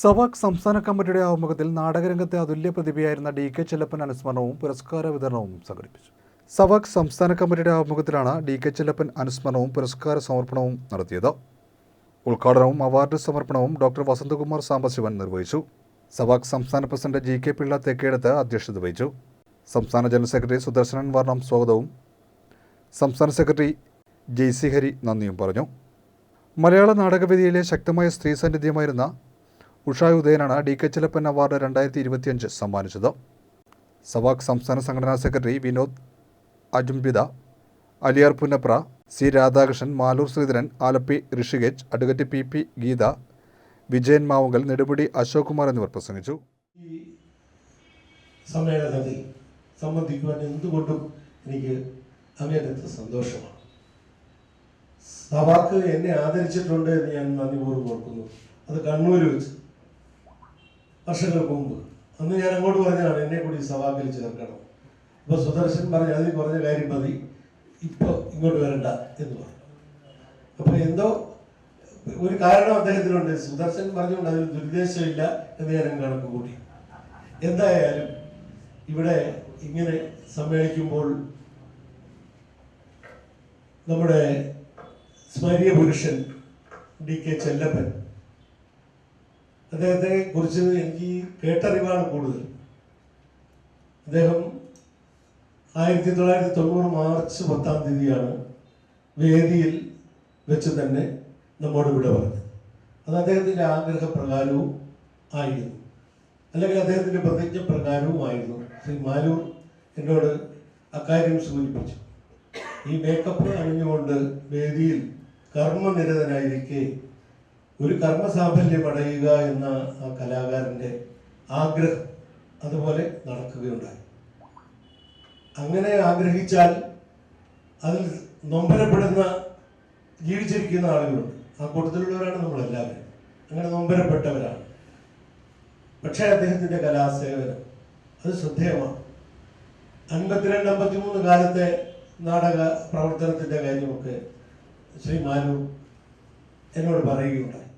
സവാക് സംസ്ഥാന കമ്മിറ്റിയുടെ ആഭിമുഖ്യത്തിൽ നാടകരംഗത്തെ അതുല്യ പ്രതിഭയായിരുന്ന ഡി കെ ചെല്ലപ്പൻ അനുസ്മരണവും പുരസ്കാര വിതരണവും സംഘടിപ്പിച്ചു. സവാക് സംസ്ഥാന കമ്മിറ്റിയുടെ ആഭിമുഖ്യത്തിലാണ് ഡി കെ ചെല്ലപ്പൻ അനുസ്മരണവും പുരസ്കാര സമർപ്പണവും നടത്തിയത്. ഉദ്ഘാടനവും അവാർഡ് സമർപ്പണവും ഡോക്ടർ വസന്തകുമാർ സാംബശിവൻ നിർവഹിച്ചു. സവാക് സംസ്ഥാന president G K Pillai Thekkedath അധ്യക്ഷത വഹിച്ചു. സംസ്ഥാന ജനറൽ സെക്രട്ടറി സുദർശനൻ വർണം സ്വാഗതവും സംസ്ഥാന സെക്രട്ടറി ജെയ്സി ഹരി നന്ദിയും പറഞ്ഞു. മലയാള നാടകവേദിയിലെ ശക്തമായ സ്ത്രീ സാന്നിധ്യമായിരുന്ന ഉഷായ് ഉദയനാണ് ഡി കെ ചിലപ്പൻ അവാർഡ് രണ്ടായിരത്തി ഇരുപത്തിയഞ്ച് സമ്മാനിച്ചത്. സവാക് സംസ്ഥാന സംഘടനാ സെക്രട്ടറി വിനോദ് അജുംബിത Aliyar Punnapra C Radhakrishnan Maloor Sreedharan Alleppey Rishikesh advocate P P Geetha Vijayan Mavunkal Nedumudi Ashok Kumar എന്നിവർ പ്രസംഗിച്ചു. ഈ സമ്മേളനത്തിൽ സംബന്ധിക്കുവാൻ എന്തുകൊണ്ടും എനിക്ക് അങ്ങേറ്റത്തെ സന്തോഷമാണ്. സഭാക്ക് എന്നെ ആദരിച്ചിട്ടുണ്ട് എന്ന് ഞാൻ നന്ദിപൂർവം ഓർക്കുന്നു. അത് കണ്ണൂർ വെച്ച്. വർഷങ്ങൾക്ക് മുമ്പ്. അന്ന് ഞാൻ അങ്ങോട്ട് പറഞ്ഞതാണ് എന്നെ കൂടി സഭാക്കിൽ ചേർക്കണം. അപ്പൊ സുദർശൻ പറഞ്ഞ അതിൽ കുറഞ്ഞ കാര്യം മതി. ഇപ്പൊ ഇങ്ങോട്ട് വരണ്ട എന്ന് പറഞ്ഞു. അപ്പൊ എന്തോ ഒരു കാരണം അദ്ദേഹത്തിനുണ്ട്. സുദർശൻ പറഞ്ഞുകൊണ്ട് അതിൽ ദുരുദ്ദേശമില്ല എന്ന് ഞാൻ കണക്ക് കൂട്ടി. എന്തായാലും ഇവിടെ ഇങ്ങനെ സമ്മേളിക്കുമ്പോൾ നമ്മുടെ സ്മരിയ പുരുഷൻ ഡി കെ ചെല്ലപ്പൻ അദ്ദേഹത്തെ കുറിച്ച് എനിക്ക് കേട്ടറിവാണ് കൂടുതൽ. അദ്ദേഹം ആയിരത്തി തൊള്ളായിരത്തി തൊണ്ണൂറ് മാർച്ച് പത്താം തീയതിയാണ് വേദിയിൽ വെച്ച് തന്നെ നമ്മോട് വിട പറഞ്ഞത്. അത് അദ്ദേഹത്തിന്റെ ആഗ്രഹപ്രകാരവും ആയിരുന്നു. അല്ലെങ്കിൽ അദ്ദേഹത്തിന്റെ പ്രതിജ്ഞ പ്രകാരവുമായിരുന്നു ശ്രീ മാലൂർ എന്നോട് അക്കാര്യം സൂചിപ്പിച്ചു. ഈ മേക്കപ്പ് അണിഞ്ഞുകൊണ്ട് വേദിയിൽ കർമ്മനിരതനായിരിക്കെ ഒരു കർമ്മസാഫല്യം അടയുക എന്ന ആ കലാകാരന്റെ ആഗ്രഹം അതുപോലെ നടക്കുകയുണ്ടായി. അങ്ങനെ ആഗ്രഹിച്ചാൽ അതിൽ നൊമ്പരപ്പെടുന്ന ജീവിച്ചിരിക്കുന്ന ആളുകളുണ്ട്. ആ കൂട്ടത്തിലുള്ളവരാണ് നമ്മളെല്ലാവരും. അങ്ങനെ നൊമ്പരപ്പെട്ടവരാണ്. പക്ഷേ അദ്ദേഹത്തിന്റെ കലാസേവനം അത് ശ്രദ്ധേയമാണ്. അൻപത്തിരണ്ട് അമ്പത്തിമൂന്ന് കാലത്തെ നാടക പ്രവർത്തനത്തിന്റെ കാര്യമൊക്കെ ശ്രീ മാനു എന്നോട് പറയുകയുണ്ടായി.